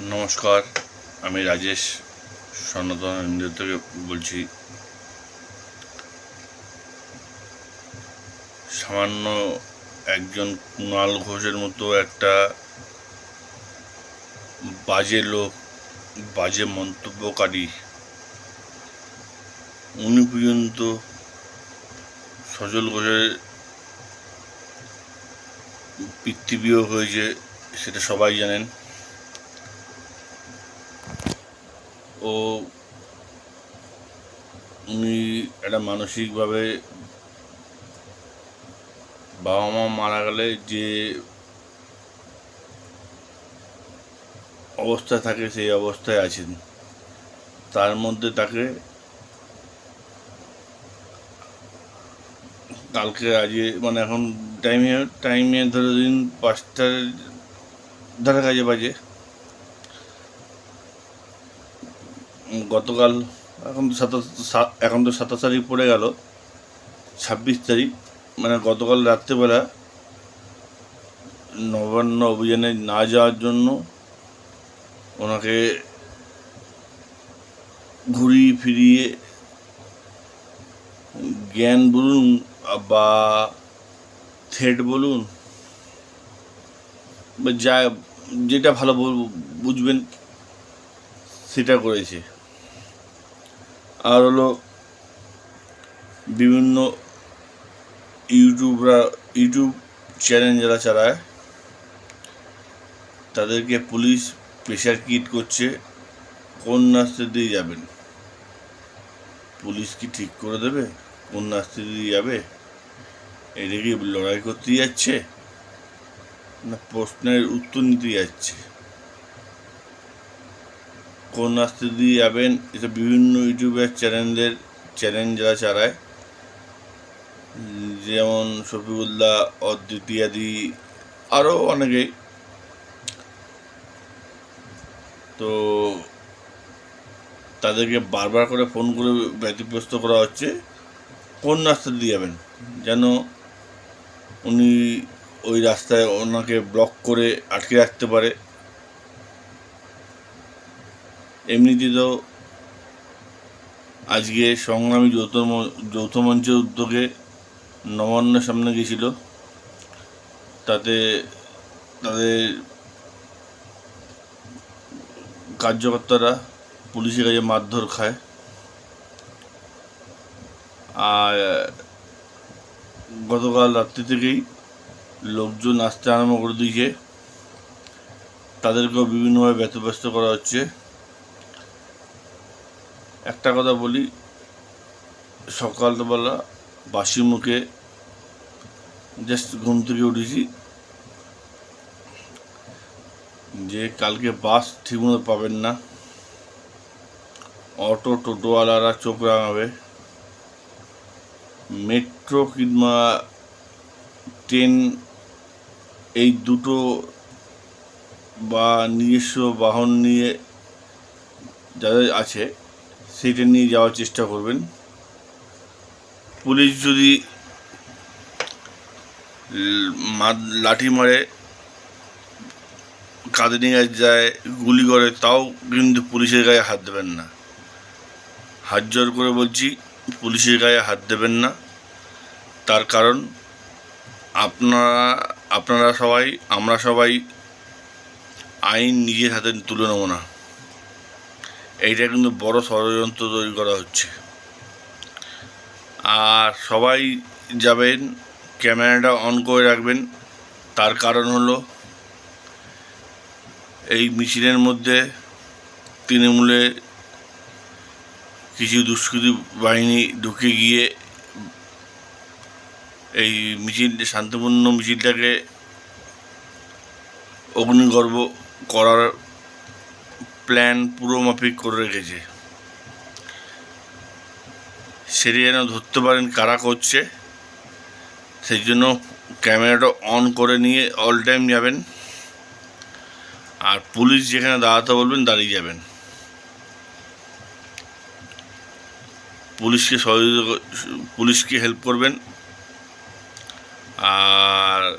নমস্কার, আমি রাজেশ সনাতন ইন্দ্র থেকে বলছি। সামান্য একজন কুণাল ঘোষের মতো একটা বাজে লোক, বাজে মন্তব্যকারী। উনি পর্যন্ত সজল ঘোষের পিতৃবিয়োগ হয়েছে, সেটা সবাই জানেন। ও উনি একটা মানসিকভাবে বাবা মা মারা গেলে যে অবস্থায় থাকে সেই অবস্থায় আছেন। তার মধ্যে তাকে কালকে আজকে মানে এখন টাইমে টাইমে ধরে দিন পাঁচটার ধারে কাজে বাজে। গতকাল এখন তো সাতাশ এখন তো সাতাশ তারিখ পড়ে গেল, ছাব্বিশ তারিখ মানে গতকাল রাত্রেবেলা নবান্ন অভিযানে না যাওয়ার জন্য ওনাকে ঘুরিয়ে ফিরিয়ে জ্ঞান বলুন বা থ্রেড বলুন, বা যা, যেটা ভালো বুঝবেন, সেটা করেছে। আর হলো বিভিন্ন ইউটিউবরা, ইউটিউব চ্যানেল যারা চালায়, তাদেরকে পুলিশ প্রেশার কিট করছে কোন রাস্তা দিয়ে যাবেন। পুলিশ কি ঠিক করে দেবে? কোন রাস্তা দিয়ে যাবে? এটা কি লড়াই করতে যাচ্ছে? না প্রশ্নের উত্তর নিতে যাচ্ছে? কোন রাস্তা দিয়ে যাবেন, এটা বিভিন্ন ইউটিউবের চ্যানেলদের, চ্যানেল যারা চালায়, যেমন শফিউল্লাহ অদ্বিতীয়াদি আরও অনেকেই তো তাদেরকে বারবার করে ফোন করে ব্যতিব্যস্ত করা হচ্ছে, কোন রাস্তা দিয়ে যাবেন? যেন উনি ওই রাস্তায় ওনাকে ব্লক করে আটকে রাখতে পারে। এমনিতে তো আজকে সংগ্রামী যৌথ যৌথ মঞ্চের উদ্যোগে নবান্নের সামনে গেছিল। তাতে, তাদের কার্যকর্তারা পুলিশের কাছে মারধর খায়। আর, গতকাল রাত্রি থেকেই লোকজন আসতে আরম্ভ করে দিয়েছে। তাদেরকেও বিভিন্নভাবে ব্যতিব্যস্ত করা হচ্ছে। একটা কথা বলি, সকালবেলা বাসি মুখে জাস্ট ঘুম থেকে উঠেছি। যে কালকে বাস ঠিকমতো পাবেন না। অটো টোটোওয়ালারা চোখ রাঙাবে। মেট্রো কিংবা ট্রেন এই দুটো বা নিজস্ব বাহন নিয়ে যাদের আছে সেইটা নিয়ে যাওয়ার চেষ্টা করবেন। পুলিশ যদি লাঠি মারে, কাঁধে নিয়ে যায়, গুলি করে, তাও কিন্তু পুলিশের গায়ে হাত দেবেন না। হাত জোর করে বলছি, পুলিশের গায়ে হাত দেবেন না। তার কারণ, আপনারা আপনারা সবাই, আমরা সবাই আইন নিজের হাতে তুলে নেব না। এইটা কিন্তু বড় ষড়যন্ত্র তৈরি করা হচ্ছে। আর সবাই যাবেন, ক্যামেরাটা অন করে রাখবেন। তার কারণ হলো, এই মিছিলের মধ্যে তৃণমূলে কিছু দুষ্কৃতী বাহিনী ঢুকে গিয়ে এই মিছিল, শান্তিপূর্ণ মিছিলটাকে অগ্নিগর্ভ করার প্ল্যান পুরো মাফিক করে রেখেছে। সেটা যেন ধরতে পারেন কারা করছে। সেই জন্য ক্যামেরাটা অন করে নিয়ে অল টাইম যাবেন। আর পুলিশ যেখানে দাঁড়াতে বলবেন দাঁড়িয়ে যাবেন। পুলিশকে সহযোগিতা পুলিশকে হেল্প করবেন। আর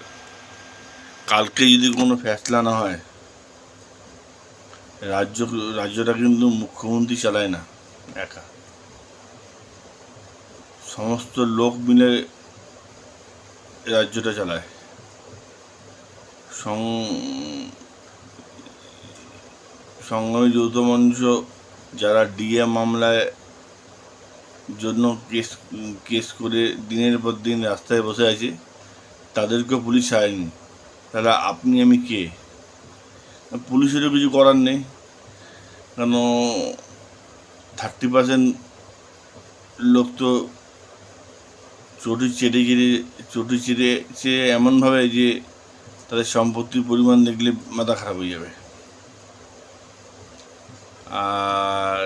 কালকে যদি কোনো ফ্যাসলা না হয় রাজ্য, রাজ্যটা কিন্তু মুখ্যমন্ত্রী চালায় না, একা। সমস্ত লোক মিলে রাজ্যটা চালায়। সং, সংগ্রামী যৌথ মঞ্চ যারা ডিএ মামলায় জন্য কেস কেস করে দিনের পর দিন রাস্তায় বসে আছে, তাদেরকেও পুলিশ ছাড়েনি। তাহলে আপনি আমি কে? পুলিশেরও কিছু করার নেই। কেন থার্টি পার্সেন্ট লোক তো চটি চেটে চেটে চটি চেটে সে এমনভাবে যে তাদের সম্পত্তির পরিমাণ দেখলে মাথা খারাপ হয়ে যাবে। আর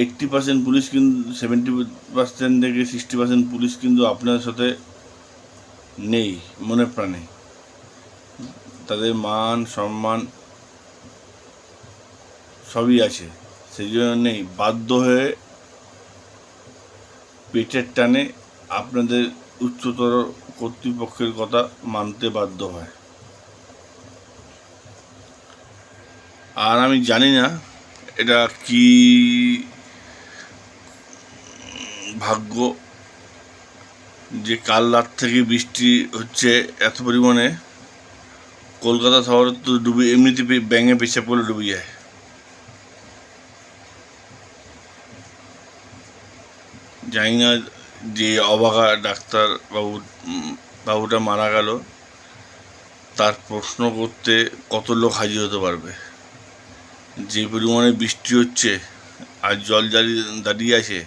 এইট্টি পার্সেন্ট পুলিশ কিন্তু, সেভেন্টি পার্সেন্ট থেকে সিক্সটি পার্সেন্ট পুলিশ কিন্তু আপনার সাথে নেই, মনে প্রাণে। তাদের মান, সম্মান সবই আছে। সেই জন্য নেই বাধ্য হয়ে পেটের টানে আপনাদের উচ্চতর কর্তৃপক্ষের কথা মানতে বাধ্য হয়। আর আমি জানি না এটা কি ভাগ্য যে কাল রাত থেকে বৃষ্টি হচ্ছে এত পরিমাণে। কলকাতা শহরে তো ডুবে, এমনিতে ব্যাঙে পেছাপ পড়লে ডুবে যায়। জানি না যে অবাগা ডাক্তার বাবু বাবুটা মারা গেল, তার প্রশ্ন করতে কত লোক হাজির হতে পারবে? যে পরিমাণে বৃষ্টি হচ্ছে, আর জল দাঁড়িয়ে দাঁড়িয়ে আছে,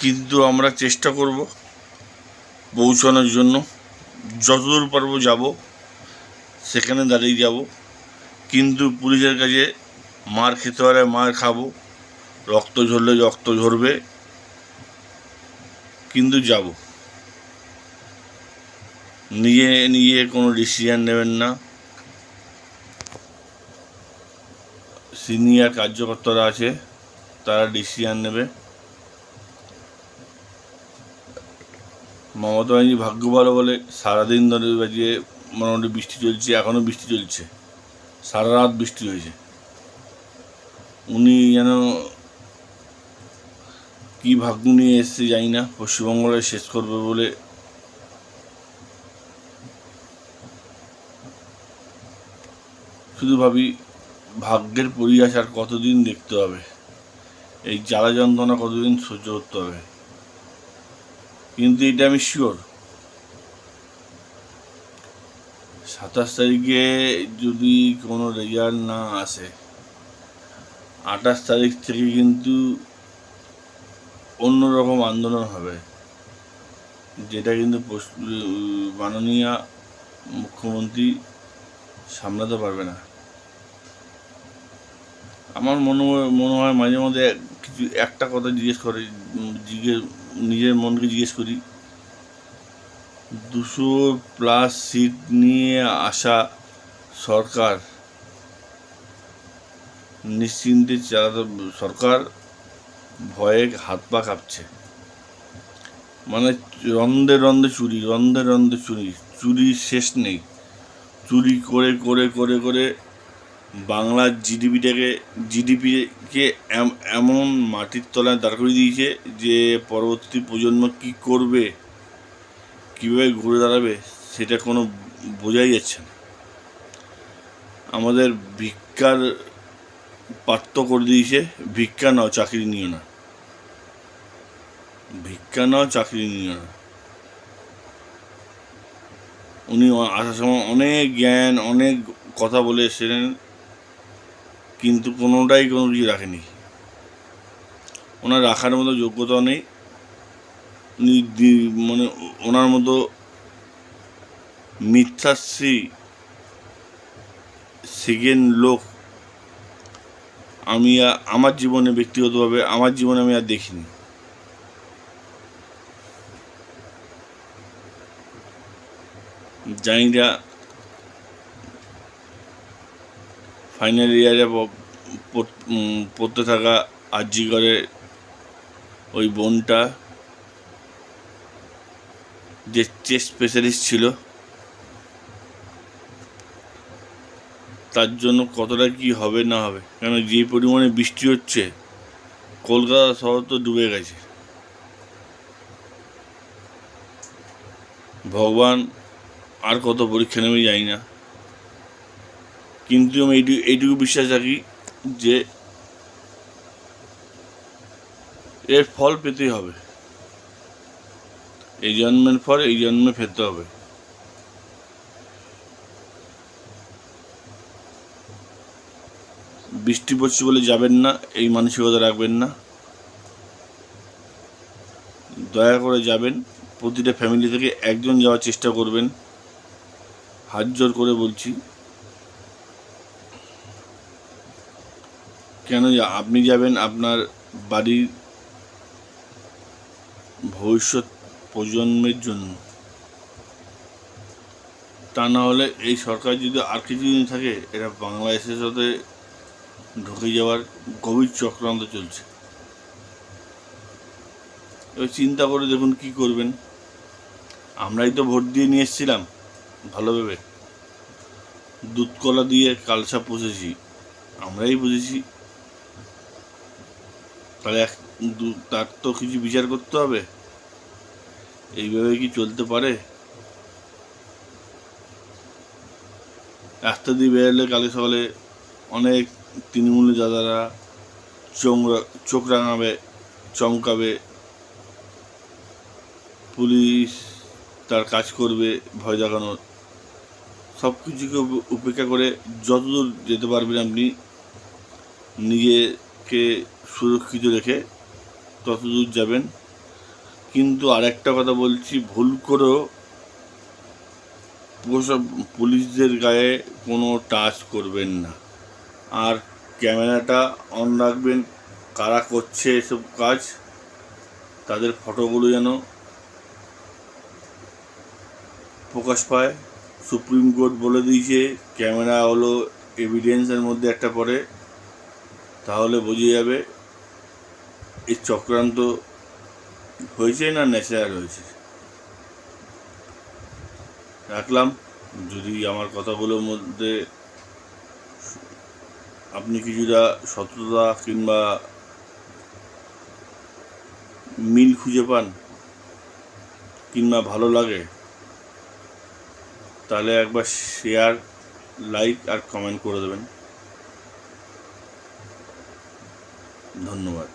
কিন্তু আমরা চেষ্টা করব পৌঁছানোর জন্য। যতদূর পারব যাব, সেখানে দাঁড়িয়ে যাব। কিন্তু পুলিশের কাছে মার খেতে পারে মার খাব, রক্ত ঝরলে রক্ত ঝরবে, কিন্তু যাব। নিজে নিজে কোনো ডিসিশন নেবেন না। সিনিয়র কার্যকর্তারা আছে, তারা ডিসিশন নেবে। মমতা ব্যানার্জি ভাগ্য ভালো বলে সারাদিন ধরে বাজিয়ে মোটামুটি বৃষ্টি চলছে এখনও বৃষ্টি চলছে। সারা রাত বৃষ্টি হয়েছে। উনি যেন কি ভাগ্য নিয়ে এসছে জানি না পশ্চিমবঙ্গটা শেষ করবে বলে শুধু ভাবি, ভাগ্যের পরিহাস আর কতদিন দেখতে হবে? এই জ্বালা যন্ত্রণা কতদিন সহ্য করতে হবে? কিন্তু এটা আমি শিওর সাতাশ তারিখে যদি কোনো রেজাল্ট না আসে, আঠাশ তারিখ থেকে কিন্তু অন্যরকম আন্দোলন হবে, যেটা কিন্তু মাননীয় মুখ্যমন্ত্রী সামলাতে পারবে না। আমার মনে মনে হয় মাঝে মধ্যে কিছু একটা কথা জিজ্ঞেস করে জিজ্ঞেস নিজের মনকে জিজ্ঞেস করি, দুশো প্লাস সিট নিয়ে আসা সরকার, নিশ্চিন্তে চালাতে সরকার ভয়ে হাত পা কাঁপছে। মানে রন্ধে রন্ধে চুরি, রন্ধে রন্ধে চুরি চুরি শেষ নেই। চুরি করে করে করে করে বাংলার জিডিপিটাকে জিডিপিকে এমন মাটির তলায় দাঁড় করিয়ে দিয়েছে যে পরবর্তী প্রজন্ম কি করবে, কীভাবে ঘুরে দাঁড়াবে, সেটা কোনো বোঝাই যাচ্ছে না। আমাদের ভিক্ষার পাত্র করে দিয়েছে, ভিক্ষা নাও, চাকরি নিও না। ভিক্ষা নাও, চাকরি নিও না। উনি আসার সময় অনেক জ্ঞান, অনেক কথা বলে এসেছিলেন। কিন্তু কোনোটাই কোনো কিছু রাখেনি। ওনার রাখার মতো যোগ্যতা নেই। মানে ওনার মতো মিথ্যাশ্রী সেকেন্ড লোক আমি আমার জীবনে ব্যক্তিগতভাবে, আমার জীবনে আমি আর দেখিনি। জানি না ফাইনাল ইয়ারে পড়তে থাকা আর্জি করে ওই বোনটা, যে চেস্ট স্পেশালিস্ট ছিল। তার জন্য কতটা কি হবে না হবে, কেন যে পরিমাণে বৃষ্টি হচ্ছে, কলকাতা শহর তো ডুবে গেছে। ভগবান আর কত পরীক্ষা নেমে যাই না। কিন্তু আমি এইটুকু এইটুকু বিশ্বাস রাখি যে এর ফল পেতেই হবে। এই জন্মের ফল এই জন্মে পেতে হবে। বৃষ্টি পড়ছে বলে যাবেন না, এই মানসিকতা রাখবেন না। দয়া করে যাবেন, প্রতিটা ফ্যামিলি থেকে একজন যাওয়ার চেষ্টা করবেন। হাত জোর করে বলছি। কেন আপনি যাবেন আপনার বাড়ির ভবিষ্যৎ প্রজন্মের জন্য? তা না হলে এই সরকার যদি আর কিছুদিন থাকে, এটা বাংলাদেশের সাথে ঢুকে যাওয়ার গভীর চক্রান্ত চলছে। এবার চিন্তা করে দেখুন কি করবেন। আমরাই তো ভোট দিয়ে নিয়ে এসেছিলাম, ভালো ভেবে। দুধ কলা দিয়ে কালসা পুষেছি, আমরাই বুঝেছি। তাহলে এক দু- তার তো কিছু বিচার করতে হবে। এইভাবে কি চলতে পারে? রাস্তা দিয়ে বেরোলে কালে সকালে অনেক তৃণমূলের দাদারা চোংরা চোখ রাঙাবে, চমকাবে। পুলিশ তার কাজ করবে ভয় দেখানোর। সব কিছুকে উপ- উপেক্ষা করে যতদূর যেতে পারবেন আপনি নিজেকে সুরক্ষিত রেখে ততদূর যাবেন। কিন্তু আরেকটা কথা বলছি, ভুল করেও পুলিশদের গায়ে কোনো টাচ করবেন না। আর ক্যামেরাটা অন রাখবেন, কারা করছে এসব কাজ, তাদের ফটোগুলো যেন প্রকাশ পায়। সুপ্রিম কোর্ট বলে দিয়েছে, ক্যামেরা হলো এভিডেন্সের মধ্যে একটা পড়ে। তাহলে বোঝা যাবে এই চক্রান্ত হয়েছে না ন্যাচারাল হয়েছে। রাখলাম। যদি আমার কথাগুলোর মধ্যে আপনি কিছুটা সততা কিংবা মিল খুঁজে পান কিংবা ভালো লাগে, তাহলে একবার শেয়ার লাইক আর কমেন্ট করে দেবেন। ধন্যবাদ